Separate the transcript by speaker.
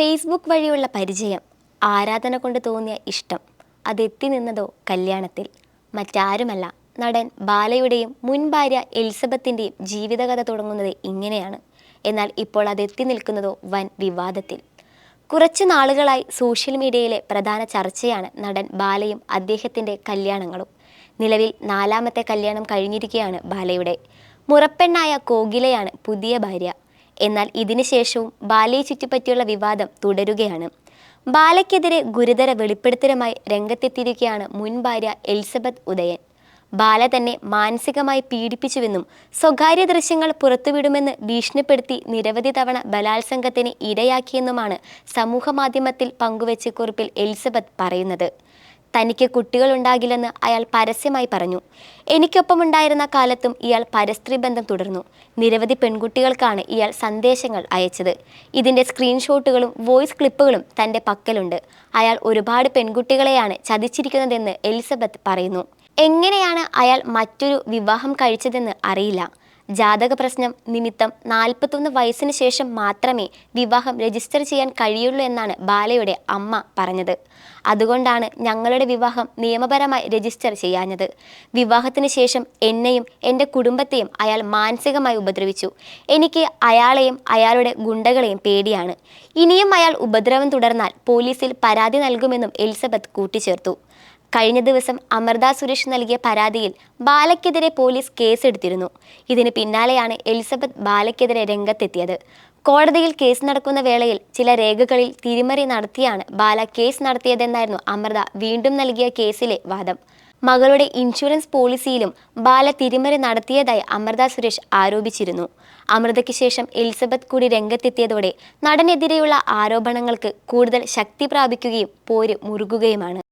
Speaker 1: Facebook വഴിയുള്ള പരിചയം ആരാധന കൊണ്ട് തോന്നിയ ഇഷ്ടം അതെത്തി നിന്നതോ കല്യാണത്തിൽ. മറ്റാരുമല്ല നടൻ ബാലയുടെയും മുൻ ഭാര്യ എലിസബത്തിന്റെയും ജീവിതകഥ തുടങ്ങുന്നത് ഇങ്ങനെയാണ്. എന്നാൽ ഇപ്പോൾ അതെത്തി നിൽക്കുന്നതോ വൻ വിവാദത്തിൽ. കുറച്ച് നാളുകളായി സോഷ്യൽ മീഡിയയിലെ പ്രധാന ചർച്ചയാണ് നടൻ ബാലയും അദ്ദേഹത്തിന്റെ കല്യാണങ്ങളും. നിലവിൽ നാലാമത്തെ കല്യാണം കഴിഞ്ഞിരിക്കുകയാണ് ബാലയുടെ. മുറപ്പെണ്ണായ കോകിലയാണ് പുതിയ ഭാര്യ. എന്നാൽ ഇതിനുശേഷവും ബാലയെ ചുറ്റിപ്പറ്റിയുള്ള വിവാദം തുടരുകയാണ്. ബാലയ്ക്കെതിരെ ഗുരുതര വെളിപ്പെടുത്തലുമായി രംഗത്തെത്തിയിരിക്കുകയാണ് മുൻ ഭാര്യ എലിസബത്ത് ഉദയൻ. ബാല തന്നെ മാനസികമായി പീഡിപ്പിച്ചുവെന്നും സ്വകാര്യ ദൃശ്യങ്ങൾ പുറത്തുവിടുമെന്ന് ഭീഷണിപ്പെടുത്തി നിരവധി തവണ ബലാത്സംഗത്തിന് ഇരയാക്കിയെന്നുമാണ് സമൂഹമാധ്യമത്തിൽ പങ്കുവച്ച കുറിപ്പിൽ എലിസബത്ത് പറയുന്നത്. തനിക്ക് കുട്ടികളുണ്ടാകില്ലെന്ന് അയാൾ പരസ്യമായി പറഞ്ഞു. എനിക്കൊപ്പമുണ്ടായിരുന്ന കാലത്തും ഇയാൾ പരസ്ത്രീ ബന്ധം തുടർന്നു. നിരവധി പെൺകുട്ടികൾക്കാണ് ഇയാൾ സന്ദേശങ്ങൾ അയച്ചത്. ഇതിന്റെ സ്ക്രീൻഷോട്ടുകളും വോയിസ് ക്ലിപ്പുകളും തന്റെ പക്കലുണ്ട്. അയാൾ ഒരുപാട് പെൺകുട്ടികളെയാണ് ചതിച്ചിരിക്കുന്നതെന്ന് എലിസബത്ത് പറയുന്നു. എങ്ങനെയാണ് അയാൾ മറ്റൊരു വിവാഹം കഴിച്ചതെന്ന് അറിയില്ല. ജാതക പ്രശ്നം നിമിത്തം നാൽപ്പത്തൊന്ന് വയസ്സിന് ശേഷം മാത്രമേ വിവാഹം രജിസ്റ്റർ ചെയ്യാൻ കഴിയുള്ളൂ എന്നാണ് ബാലയുടെ അമ്മ പറഞ്ഞത്. അതുകൊണ്ടാണ് ഞങ്ങളുടെ വിവാഹം നിയമപരമായി രജിസ്റ്റർ ചെയ്യാഞ്ഞത്. വിവാഹത്തിന് ശേഷം എന്നെയും എന്റെ കുടുംബത്തെയും അയാൾ മാനസികമായി ഉപദ്രവിച്ചു. എനിക്ക് അയാളെയും അയാളുടെ ഗുണ്ടകളെയും പേടിയാണ്. ഇനിയും അയാൾ ഉപദ്രവം തുടർന്നാൽ പോലീസിൽ പരാതി നൽകുമെന്നും എലിസബത്ത് കൂട്ടിച്ചേർത്തു. കഴിഞ്ഞ ദിവസം അമൃത സുരേഷ് നൽകിയ പരാതിയിൽ ബാലയ്ക്കെതിരെ പോലീസ് കേസെടുത്തിരുന്നു. ഇതിന് പിന്നാലെയാണ് എലിസബത്ത് ബാലയ്ക്കെതിരെ രംഗത്തെത്തിയത്. കോടതിയിൽ കേസ് നടക്കുന്ന വേളയിൽ ചില രേഖകളിൽ തിരിമറി നടത്തിയാണ് ബാല കേസ് നടത്തിയതെന്നായിരുന്നു അമൃത വീണ്ടും നൽകിയ കേസിലെ വാദം. മകളുടെ ഇൻഷുറൻസ് പോളിസിയിലും ബാല തിരിമറി നടത്തിയതായി അമൃത സുരേഷ് ആരോപിച്ചിരുന്നു. അമൃതയ്ക്ക് ശേഷം എലിസബത്ത് കൂടി രംഗത്തെത്തിയതോടെ നടനെതിരെയുള്ള ആരോപണങ്ങൾക്ക് കൂടുതൽ ശക്തി പ്രാപിക്കുകയും പോര് മുറുകുകയുമാണ്.